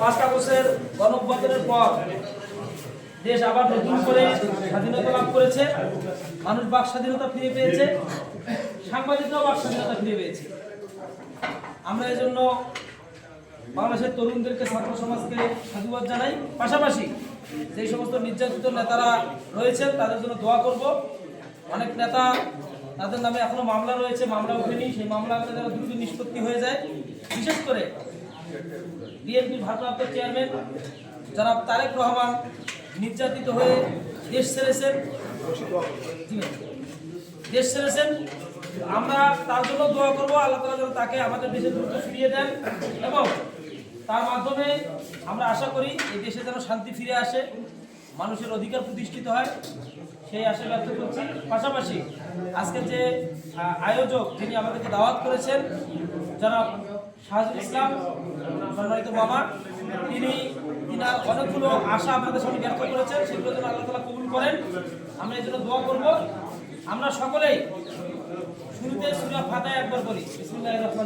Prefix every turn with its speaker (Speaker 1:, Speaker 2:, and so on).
Speaker 1: পাঁচ আগস্টের গণঅভ্যুত্থানের পর দেশ আবার নতুন করে স্বাধীনতা লাভ করেছে। মানুষ বাক স্বাধীনতা ফিরে পেয়েছে। সাংবাদিকরাও বাক স্বাধীনতা ফিরে পেয়েছে। আমরা এজন্য বাংলাদেশের তরুণদেরকে, ছাত্র সমাজকে সাধুবাদ জানাই। পাশাপাশি যেই সমস্ত নির্যাতিত নেতারা রয়েছেন, তাদের জন্য দোয়া করব। অনেক নেতা তাদের নামে এখনও মামলা রয়েছে, মামলা ওঠেনি। সেই মামলা যেন দ্রুত নিষ্পত্তি হয়ে যায়। বিশেষ করে বিএনপির ভারপ্রাপ্ত চেয়ারম্যান যারা তারেক রহমান নির্যাতিত হয়ে দেশ ছেড়েছেন। দেশ ছেড়েছেন। আমরা তার জন্য দোয়া করব, আল্লাহ তালা যেন তাকে আমাদের দেশে দ্রুত ফিরিয়ে দেন এবং তার মাধ্যমে আমরা আশা করি এই দেশে যেন শান্তি ফিরে আসে, মানুষের অধিকার প্রতিষ্ঠিত হয়। সেই আশা ব্যক্ত করছি। পাশাপাশি আজকে যে আয়োজক যিনি আমাদেরকে দাওয়াত করেছেন যারা শাহজুল ইসলাম, সম্মানিত মামা তিনি তিনার অনেকগুলো আশা আপনাদের সামনে ব্যক্ত করেছেন, সেগুলো যেন আল্লাহ তালা কবুল করেন। আমরা এই জন্য দোয়া করব। আমরা সকলেই শুরুতে সুরা ফাতায় একবার বলি। বিসমিল্লাহির রহমানির